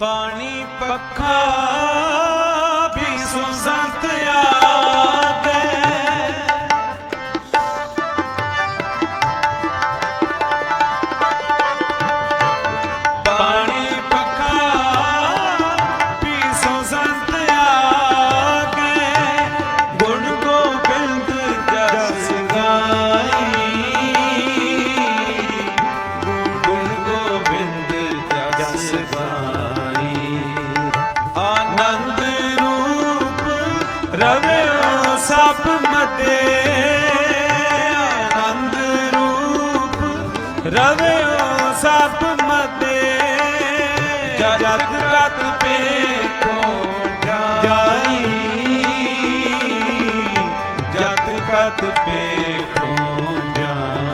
ਪਾਣੀ ਪੱਖਾ ਵੀ ਸੁਸੰਤ ਰਵਿਓ ਸਭ ਮਤੇ। ਜਗ ਰਤ ਪੇ ਕੋ ਜਾਈ। ਜਗ ਰਤ ਪੇ ਕੋ ਜਾਈ।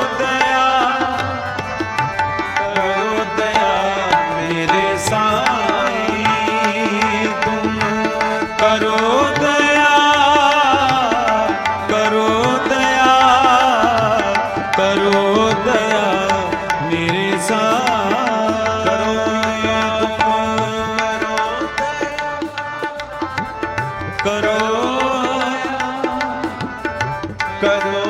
축하드려.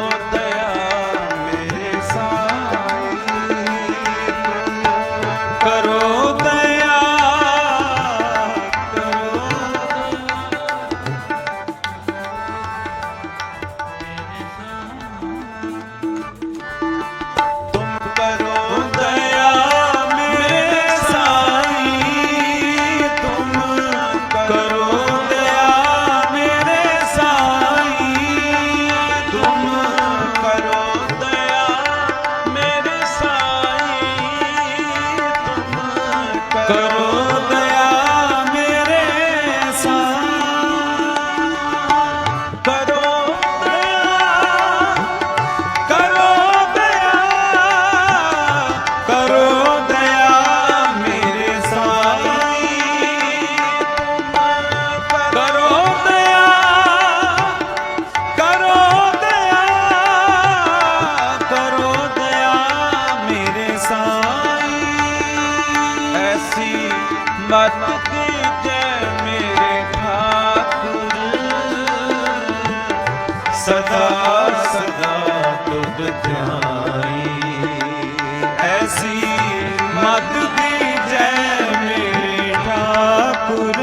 ਮਤ ਮੇਰੇ ਠਾਕੁਰ ਸਦਾ ਸਦਾ ਤੁਧ ਧਿਆਈ ਐਸੀ ਮਤ ਮੇਰੇ ਠਾਕੁਰ